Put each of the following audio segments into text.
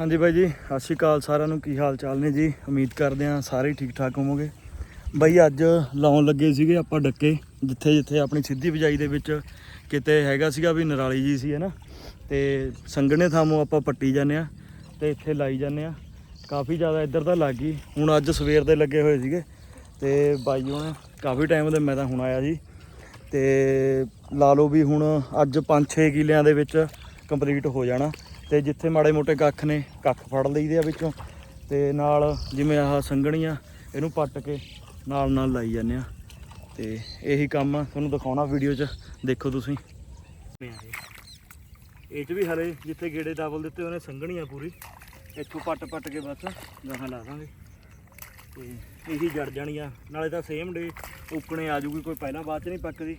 ਹਾਂਜੀ ਬਾਈ ਜੀ, ਸਤਿ ਸ਼੍ਰੀ ਅਕਾਲ ਸਾਰਿਆਂ ਨੂੰ। ਕੀ ਹਾਲ ਚਾਲ ਨੇ ਜੀ? ਉਮੀਦ ਕਰਦੇ ਹਾਂ ਸਾਰੇ ਠੀਕ ਠਾਕ ਹੋਵੋਗੇ। ਬਾਈ, ਅੱਜ ਲਾਉਣ ਲੱਗੇ ਸੀਗੇ ਆਪਾਂ ਡੱਕੇ, ਜਿੱਥੇ ਜਿੱਥੇ ਆਪਣੀ ਸਿੱਧੀ ਬਜਾਈ ਦੇ ਵਿੱਚ ਕਿਤੇ ਹੈਗਾ ਸੀਗਾ ਵੀ ਨਰਾਲੀ ਜੀ ਸੀ ਹੈ ਨਾ ਤੇ ਸੰਗਣੇ ਥਾਮੋਂ ਆਪਾਂ ਪੱਟੀ ਜਾਂਦੇ ਆ ਤੇ ਇੱਥੇ ਲਾਈ ਜਾਂਦੇ ਆ ਕਾਫੀ ਜ਼ਿਆਦਾ ਇੱਧਰ ਤਾਂ ਲੱਗ ਗਈ। ਹੁਣ ਅੱਜ ਸਵੇਰ ਦੇ ਲੱਗੇ ਹੋਏ ਸੀਗੇ ਤੇ ਬਾਈ ਉਹਨੇ ਕਾਫੀ ਟਾਈਮ ਦੇ ਮੈਂ ਤਾਂ ਹੁਣ ਆਇਆ ਜੀ। ਤੇ ਲਾ ਲਓ ਵੀ ਹੁਣ ਅੱਜ 5-6 ਕਿਲਿਆਂ ਦੇ ਵਿੱਚ ਕੰਪਲੀਟ ਹੋ ਜਾਣਾ। ਤੇ ਜਿੱਥੇ ਮਾੜੇ ਮੋਟੇ ਕੱਖ ਨੇ, ਕੱਖ ਫੜ ਲਈਦੇ ਆ ਵਿੱਚੋਂ। ਤੇ ਨਾਲ ਜਿਵੇਂ ਆਹ ਸੰਘਣੀਆਂ, ਇਹਨੂੰ ਪੱਟ ਕੇ ਨਾਲ ਨਾਲ ਲਾਈ ਜਾਂਦੇ ਆ। ਤੇ ਇਹੀ ਕੰਮ ਤੁਹਾਨੂੰ ਦਿਖਾਉਣਾ ਵੀਡੀਓ 'ਚ, ਦੇਖੋ ਤੁਸੀਂ। ਇਹ 'ਚ ਵੀ ਹਲੇ ਜਿੱਥੇ ਗੇੜੇ ਡਬਲ ਦਿੱਤੇ ਉਹਨੇ ਸੰਘਣੀਆਂ ਪੂਰੀ। ਇੱਥੋਂ ਪੱਟ ਪੱਟ ਕੇ ਬਸ ਗਾਹਾਂ ਲਾ ਦਾਂਗੇ। ਤੇ ਇਹੀ ਜੜ ਜਾਣੀਆਂ। ਨਾਲੇ ਤਾਂ ਸੇਮ ਡੇ ਉੱਕਣੇ ਆ ਜੂਗੀ ਕੋਈ ਪਹਿਲਾਂ ਬਾਅਦ ਚ ਨਹੀਂ ਪੱਕਦੀ।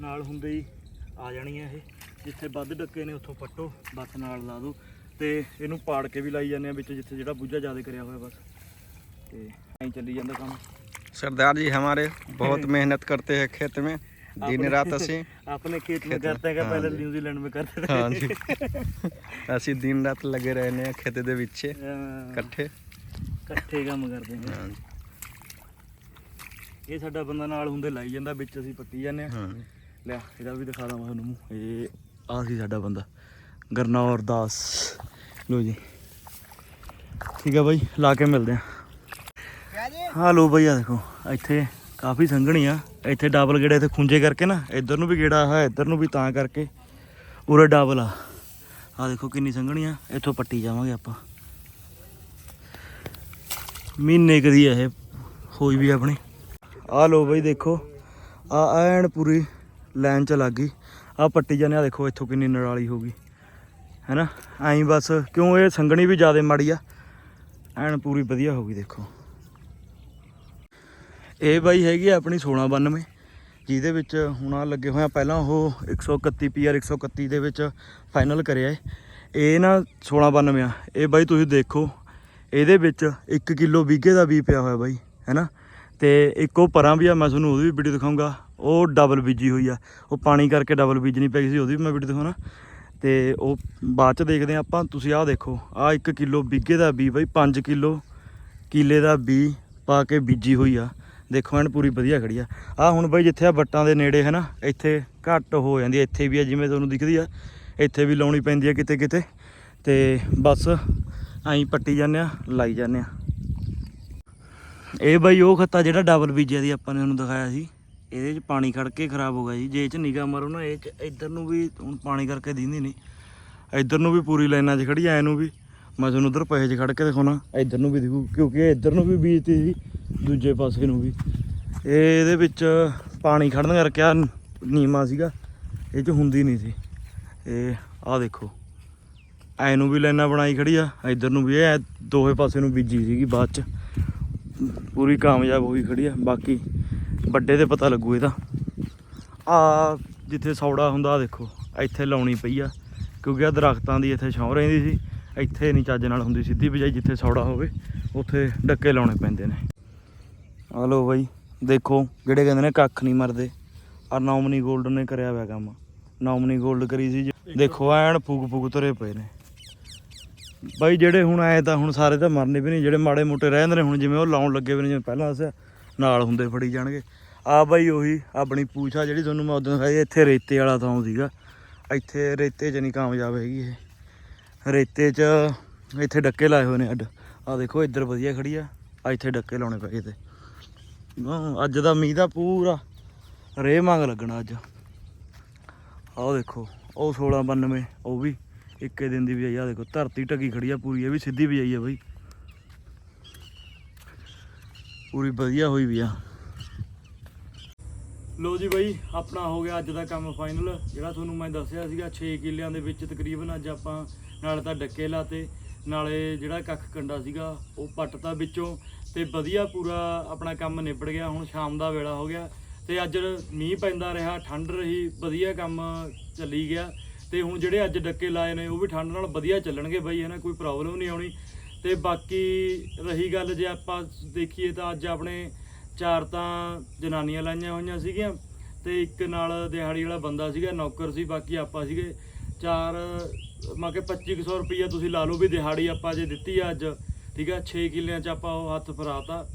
ਨਾਲ ਹੁੰਦੇ ਹੀ ਆ ਜਾਣੀਆਂ ਇਹ। ਜਿੱਥੇ ਵੱਧ ਡੱਕੇ ਨੇ ਉੱਥੋਂ ਪੱਟੋ ਬਸ ਨਾਲ ਲਾ ਦਿਓ ਤੇ ਇਹਨੂੰ ਪਾੜ ਕੇ ਵੀ ਲਾਈ ਜਾਂਦੇ ਆ ਵਿੱਚ ਜਿੱਥੇ ਜਿਹੜਾ ਬੂਝਾ ਜ਼ਿਆਦਾ ਕਰਿਆ ਹੋਇਆ ਬਸ ਤੇ ਐਂ ਚੱਲੀ ਜਾਂਦਾ ਕੰਮ सरदार जी हमारे बहुत मेहनत करते हैं खेत में दिन अपने- रात ਅਸੀਂ अपने खेत में खेत में, करते हैं क्या हाँ पहले जी। न्यूजीलैंड में करते थे ਹਾਂ ਜੀ ਅਸੀਂ ਦਿਨ ਰਾਤ ਲੱਗੇ ਰਹਿੰਦੇ ਹਾਂ ਖੇਤ ਦੇ ਵਿੱਚ ਅਹ, ਇਕੱਠੇ ਇਕੱਠੇ ਕੰਮ ਕਰਦੇ ਹਾਂ ਹਾਂ ਜੀ, ਇਹ ਸਾਡਾ ਬੰਦਾ ਨਾਲ ਹੁੰਦੇ ਲਾਈ ਜਾਂਦਾ ਵਿੱਚ ਅਸੀਂ ਪੱਟੀ ਜਾਂਦੇ ਆ ਹਾਂ ਜੀ। ਲਿਆ ਇਹਦਾ ਵੀ ਦਿਖਾ ਦਵਾਂ ਤੁਹਾਨੂੰ। ਇਹ ਆ ਸੀ ਸਾਡਾ ਬੰਦਾ, ਗਰਨੌਰ ਦਾਸ। ਲੋ ਜੀ। ਠੀਕ ਆ ਬਾਈ, ਲਾ ਕੇ ਮਿਲਦੇ ਆ। ਹਾਂ ਲੋ ਬਾਈ ਆ ਦੇਖੋ, ਇੱਥੇ ਕਾਫੀ ਸੰਘਣੀ ਆ। ਇੱਥੇ ਡਬਲ ਗੇੜੇ ਇੱਥੇ ਖੁੰਝੇ ਕਰਕੇ ਨਾ, ਇੱਧਰ ਨੂੰ ਵੀ ਗੇੜਾ ਆ ਇੱਧਰ ਨੂੰ ਵੀ ਤਾਂ ਕਰਕੇ। ਉਰੇ ਡਬਲ ਆ। ਆ ਦੇਖੋ ਕਿੰਨੀ ਸੰਘਣੀ ਆ, ਇੱਥੋਂ ਪੱਟੀ ਜਾਵਾਂਗੇ ਆਪਾਂ। ਮਹੀਨੇ ਕਦੀ ਇਹ, ਹੋਈ ਵੀ ਆਪਣੀ। ਆ ਲੋ ਬਈ, ਦੇਖੋ ਆ ਐਨ ਪੂਰੀ ਲਾਈਨ ਚ ਲੱਗ ਗਈ। ਆ ਪੱਟੀ ਜਾਂਦੇ ਆ ਦੇਖੋ ਇੱਥੋਂ ਕਿੰਨੀ ਨਰਾਲੀ ਹੋ ਗਈ। ਹੈਨਾ? ਐਂ ਬਸ ਕਿਉਂ ਇਹ ਸੰਗਣੀ ਵੀ ਜ਼ਿਆਦਾ ਮਾੜੀ ਆ। ਐਨ ਪੂਰੀ ਵਧੀਆ ਹੋ ਗਈ ਦੇਖੋ। ਇਹ ਬਾਈ ਹੈਗੀ ਆ ਆਪਣੀ 1692 ਜਿਹਦੇ ਵਿੱਚ ਹੁਣ ਆ ਲੱਗੇ ਹੋਇਆ ਪਹਿਲਾਂ ਉਹ 131 ਪੀਆਰ 131 ਦੇ ਵਿੱਚ ਫਾਈਨਲ ਕਰਿਆ ਏ ਇਹ ਨਾ 1692 ਆ। ਇਹ ਬਾਈ ਤੁਸੀਂ ਦੇਖੋ, ਇਹਦੇ ਵਿੱਚ 1 ਕਿਲੋ ਵੀਗੇ ਦਾ ਵੀ ਪਿਆ ਹੋਇਆ ਬਾਈ। ਹੈਨਾ? ਤੇ ਇੱਕ ਉਹ ਪਰਾਂ ਵੀ ਆ, ਮੈਂ ਤੁਹਾਨੂੰ ਉਹਦੀ ਵੀ ਵੀਡੀਓ ਦਿਖਾਉਂਗਾ ਉਹ ਡਬਲ ਬੀਜੀ ਹੋਈ ਆ। ਉਹ ਪਾਣੀ ਕਰਕੇ ਡਬਲ ਬੀਜਣੀ ਪਈ ਸੀ ਉਹਦੀ ਵੀ ਮੈਂ ਵੀਡੀਓ ਦਿਖਾਉਣਾ। ਤੇ ਉਹ ਬਾਅਦ ਚ ਦੇਖਦੇ ਆ ਆਪਾਂ, ਤੁਸੀਂ ਆਹ ਦੇਖੋ, ਆਹ 1 ਕਿਲੋ ਵੀਗੇ ਦਾ ਬੀ ਬਾਈ 5 ਕਿਲੋ ਕਿੱਲੇ ਦਾ ਬੀ ਪਾ ਕੇ ਬੀਜੀ ਹੋਈ ਆ। ਦੇਖੋ, ਐਨ ਪੂਰੀ ਵਧੀਆ ਖੜੀ ਆ। ਆ ਹੁਣ ਬਾਈ ਜਿੱਥੇ ਆ ਵੱਟਾਂ ਦੇ ਨੇੜੇ ਹੈ ਨਾ, ਇੱਥੇ ਘੱਟ ਹੋ ਜਾਂਦੀ ਇੱਥੇ ਵੀ ਆ ਜਿਵੇਂ ਤੁਹਾਨੂੰ ਦਿਖਦੀ ਆ, ਇੱਥੇ ਵੀ ਲਾਉਣੀ ਪੈਂਦੀ ਆ ਕਿਤੇ ਕਿਤੇ। ਤੇ ਬਸ ਐਂ ਪੱਟੀ ਜਾਂਦੇ ਆ, ਲਾਈ ਜਾਂਦੇ ਆ। ਇਹ ਬਾਈ ਉਹ ਖੱਤਾ ਜਿਹੜਾ ਡਬਲ ਬੀਜਿਆ ਦੀ ਆਪਾਂ ਨੇ ਉਹਨੂੰ ਦਿਖਾਇਆ ਸੀ। ਇਹਦੇ 'ਚ ਪਾਣੀ ਖੜ ਕੇ ਖਰਾਬ ਹੋ ਗਿਆ ਜੀ। ਜੇ ਇਹ 'ਚ ਨਿਗਾਹ ਮਾਰੋ ਨਾ, ਇਹ 'ਚ ਇੱਧਰ ਨੂੰ ਵੀ ਹੁਣ ਪਾਣੀ ਕਰਕੇ ਦਿੰਦੀ ਨਹੀਂ। ਇੱਧਰ ਨੂੰ ਵੀ ਪੂਰੀ ਲਾਈਨਾਂ 'ਚ ਖੜੀ ਐ ਨੂੰ ਵੀ। ਮੈਂ ਤੁਹਾਨੂੰ ਉਧਰ ਪੈਸੇ 'ਚ ਖੜ ਕੇ ਦਿਖਾਉਣਾ, ਇੱਧਰ ਨੂੰ ਵੀ ਦਿਖੂ, ਕਿਉਂਕਿ ਇੱਧਰ ਨੂੰ ਵੀ ਬੀਜਤੀ ਸੀ, ਦੂਜੇ ਪਾਸੇ ਨੂੰ ਵੀ। ਇਹ ਇਹਦੇ ਵਿੱਚ ਪਾਣੀ ਖੜਨ ਕਰਕੇ ਆ, ਨੀਮਾ ਸੀਗਾ, ਇਹ 'ਚ ਹੁੰਦੀ ਨਹੀਂ ਸੀ। ਇਹ ਆਹ ਦੇਖੋ, ਐ ਨੂੰ ਵੀ ਲਾਈਨਾਂ ਬਣਾਈ ਖੜੀ ਆ, ਇੱਧਰ ਨੂੰ ਵੀ ਇਹ ਦੋਹੇ ਪਾਸੇ ਨੂੰ ਬੀਜੀ ਸੀਗੀ ਬਾਅਦ 'ਚ। ਪੂਰੀ ਕਾਮਯਾਬ ਹੋਈ ਖੜੀ ਆ, ਬਾਕੀ ਵੱਡੇ ਤੇ ਪਤਾ ਲੱਗੂ ਇਹਦਾ। ਆ ਜਿੱਥੇ ਸੌੜਾ ਹੁੰਦਾ ਦੇਖੋ, ਇੱਥੇ ਲਾਉਣੀ ਪਈ ਆ, ਕਿਉਂਕਿ ਆ ਦਰਖਤਾਂ ਦੀ ਇੱਥੇ ਛਾਂ ਰਹਿੰਦੀ ਸੀ। ਇੱਥੇ ਨਹੀਂ ਚੱਜ ਨਾਲ ਹੁੰਦੀ, ਸਿੱਧੀ ਬਜਾਈ ਜਿੱਥੇ ਸੌੜਾ ਹੋਵੇ, ਉੱਥੇ ਡੱਕੇ ਲਾਉਣੇ ਪੈਂਦੇ ਨੇ। ਆ ਲੋ ਬਾਈ, ਦੇਖੋ, ਜਿਹੜੇ ਕਹਿੰਦੇ ਨੇ ਕੱਖ ਨਹੀਂ ਮਰਦੇ ਆ ਨੋਮਨੀ 골ਡ ਨੇ ਕਰਿਆ ਹੋਇਆ ਕੰਮ। ਨੋਮਨੀ 골ਡ ਕਰੀ ਸੀ ਜੀ। ਦੇਖੋ, ਐਨ ਫੂਕ ਫੂਕ ਤੁਰੇ ਪਏ ਨੇ। ਬਾਈ, ਜਿਹੜੇ ਹੁਣ ਆਏ ਤਾਂ ਹੁਣ ਸਾਰੇ ਤਾਂ ਮਰਨੇ ਵੀ ਨਹੀਂ ਜਿਹੜੇ ਮਾੜੇ ਮੋਟੇ ਰਹਿੰਦੇ ਨੇ, ਹੁਣ ਜਿਵੇਂ ਉਹ ਲਾਉਣ ਲੱਗੇ ਵੀ ਨੇ, ਜਿਵੇਂ ਪਹਿਲਾਂ ਦੱਸਿਆ ਨਾਲ ਹੁੰਦੇ ਫੜੀ ਜਾਣਗੇ। ਆ ਬਾਈ ਉਹੀ ਆਪਣੀ ਪੂਛਾ ਜਿਹੜੀ ਤੁਹਾਨੂੰ ਮੈਂ ਉਦੋਂ ਦਿਖਾਈ, ਇੱਥੇ ਰੇਤੇ ਵਾਲਾ ਥਾਂ ਸੀਗਾ। ਇੱਥੇ ਰੇਤੇ 'ਚ ਨਹੀਂ ਕਾਮਯਾਬ ਹੈਗੀ ਇਹ। ਰੇਤੇ 'ਚ ਇੱਥੇ ਡੱਕੇ ਲਾਏ ਹੋਏ ਨੇ ਅੱਡ। ਆ ਦੇਖੋ, ਇੱਧਰ ਵਧੀਆ ਖੜੀ ਆ। ਆ ਇੱਥੇ ਡੱਕੇ ਲਾਉਣੇ ਪਏ ਤੇ ਅੱਜ ਦਾ ਮੀਂਹ ਦਾ ਪੂਰਾ ਰੇ ਮੰਗ ਲੱਗਣਾ ਅੱਜ। ਆਹ ਦੇਖੋ, ਉਹ 1692 ਉਹ ਵੀ ਇੱਕੇ ਦਿਨ ਦੀ ਬਿਜਾਈ ਆਈ ਆ ਦੇਖੋ, ਧਰਤੀ ਢਕੀ ਖੜੀ ਆ ਪੂਰੀ, ਇਹ ਵੀ ਸਿੱਧੀ ਬਿਜਾਈ ਆ ਬਾਈ। ਪੂਰੀ ਵਧੀਆ ਹੋਈ ਵੀ ਆ। ਲੋ ਜੀ ਬਾਈ, ਆਪਣਾ ਹੋ ਗਿਆ ਅੱਜ ਦਾ ਕੰਮ ਫਾਈਨਲ ਜਿਹੜਾ ਤੁਹਾਨੂੰ ਮੈਂ ਦੱਸਿਆ ਸੀਗਾ 6 ਕਿੱਲਿਆਂ ਦੇ ਵਿੱਚ ਤਕਰੀਬਨ ਅੱਜ ਆਪਾਂ ਨਾਲੇ ਤਾਂ ਡੱਕੇ ਲਾਤੇ। ਨਾਲੇ ਜਿਹੜਾ ਕੱਖ ਕੰਡਾ ਸੀਗਾ, ਉਹ ਪੱਟਤਾ ਵਿੱਚੋਂ। ਤੇ ਵਧੀਆ ਪੂਰਾ ਆਪਣਾ ਕੰਮ ਨਿਬੜ ਗਿਆ। ਹੁਣ ਸ਼ਾਮ ਦਾ ਵੇਲਾ ਹੋ ਗਿਆ। ਤੇ ਅੱਜ ਮੀਂਹ ਪੈਂਦਾ ਰਿਹਾ, ਠੰਡ ਰਹੀ, ਵਧੀਆ ਕੰਮ ਚੱਲੀ ਗਿਆ। ਤੇ ਹੁਣ ਜਿਹੜੇ ਅੱਜ ਡੱਕੇ ਲਾਏ ਨੇ, ਉਹ ਵੀ ਠੰਡ ਨਾਲ ਵਧੀਆ ਚੱਲਣਗੇ ਬਾਈ ਹੈ ਨਾ ਕੋਈ ਪ੍ਰੋਬਲਮ ਨਹੀਂ ਆਉਣੀ। ਤੇ ਬਾਕੀ ਰਹੀ ਗੱਲ ਜੇ ਆਪਾਂ ਦੇਖੀਏ ਤਾਂ ਅੱਜ ਆਪਣੇ ਚਾਰ ਤਾਂ ਜਨਾਨੀਆਂ ਲਾਈਆਂ ਹੋਈਆਂ ਸੀਗੀਆਂ ਤੇ ਇੱਕ ਨਾਲ ਦਿਹਾੜੀ ਵਾਲਾ ਬੰਦਾ ਸੀਗਾ, ਨੌਕਰ ਸੀ, ਬਾਕੀ ਆਪਾਂ ਸੀਗੇ। ਚਾਰ, ਮਾ ਕਿ 2500 ਰੁਪਈਆ ਤੁਸੀਂ ਲਾ ਲਓ ਵੀ ਦਿਹਾੜੀ ਆਪਾਂ ਜੇ ਦਿੱਤੀ ਆ ਅੱਜ, ਠੀਕ ਆ? 6 ਕਿੱਲਿਆਂ 'ਚ ਆਪਾਂ ਉਹ ਹੱਥ ਫਰਾਤਾ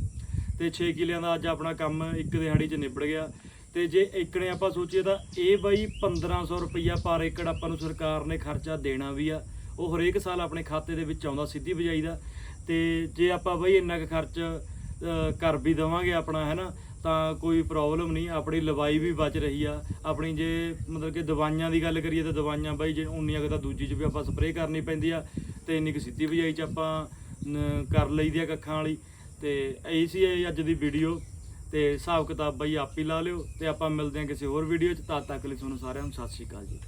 ਤੇ 6 ਕਿੱਲਿਆਂ ਦਾ ਅੱਜ ਆਪਣਾ ਕੰਮ ਇੱਕ ਦਿਹਾੜੀ 'ਚ ਨਿਬੜ ਗਿਆ। ਤੇ ਜੇ ਏਕੜੇ ਆਪਾਂ ਸੋਚੀਏ ਤਾਂ ਇਹ ਬਾਈ 1500 ਰੁਪਈਆ ਪਰ ਏਕੜ ਆਪਾਂ ਨੂੰ ਸਰਕਾਰ ਨੇ ਖਰਚਾ ਦੇਣਾ ਵੀ ਆ। ਉਹ ਹਰੇਕ ਸਾਲ ਆਪਣੇ ਖਾਤੇ ਦੇ ਵਿੱਚ ਆਉਂਦਾ, ਸਿੱਧੀ ਬਜਾਈ ਦਾ। ਤੇ ਜੇ ਆਪਾਂ ਬਾਈ ਇੰਨਾ ਕੁ ਖਰਚ ਕਰ ਵੀ ਦਵਾਂਗੇ ਆਪਣਾ ਹੈ ਨਾ ਤਾਂ ਕੋਈ ਪ੍ਰੋਬਲਮ ਨਹੀਂ, ਆਪਣੀ ਲਵਾਈ ਵੀ ਬਚ ਰਹੀ ਆ। ਆਪਣੀ ਜੇ ਮਤਲਬ ਕਿ ਦਵਾਈਆਂ ਦੀ ਗੱਲ ਕਰੀਏ ਤਾਂ ਦਵਾਈਆਂ ਬਾਈ ਜੇ ਉਨੀਆਂ ਕੁ ਤਾਂ ਦੂਜੀ 'ਚ ਵੀ ਆਪਾਂ ਸਪਰੇਅ ਕਰਨੀ ਪੈਂਦੀ ਆ ਤੇ ਇੰਨੀ ਕੁ ਸਿੱਧੀ ਬਜਾਈ 'ਚ ਆਪਾਂ ਕਰ ਲਈਦੀ ਆ ਕੱਖਾਂ ਵਾਲੀ। ਤੇ ਇਹੀ ਸੀ ਇਹ ਅੱਜ ਦੀ ਵੀਡੀਓ ਤੇ ਹਿਸਾਬ ਕਿਤਾਬ ਬਾਈ ਆਪ ਹੀ ਲਾ ਲਿਓ ਤੇ ਆਪਾਂ ਮਿਲਦੇ ਹਾਂ ਕਿਸੇ ਹੋਰ ਵੀਡੀਓ 'ਚ। ਤਦ ਤੱਕ ਲਈ ਤੁਹਾਨੂੰ ਸਾਰਿਆਂ ਨੂੰ ਸਤਿ ਸ਼੍ਰੀ ਅਕਾਲ ਜੀ।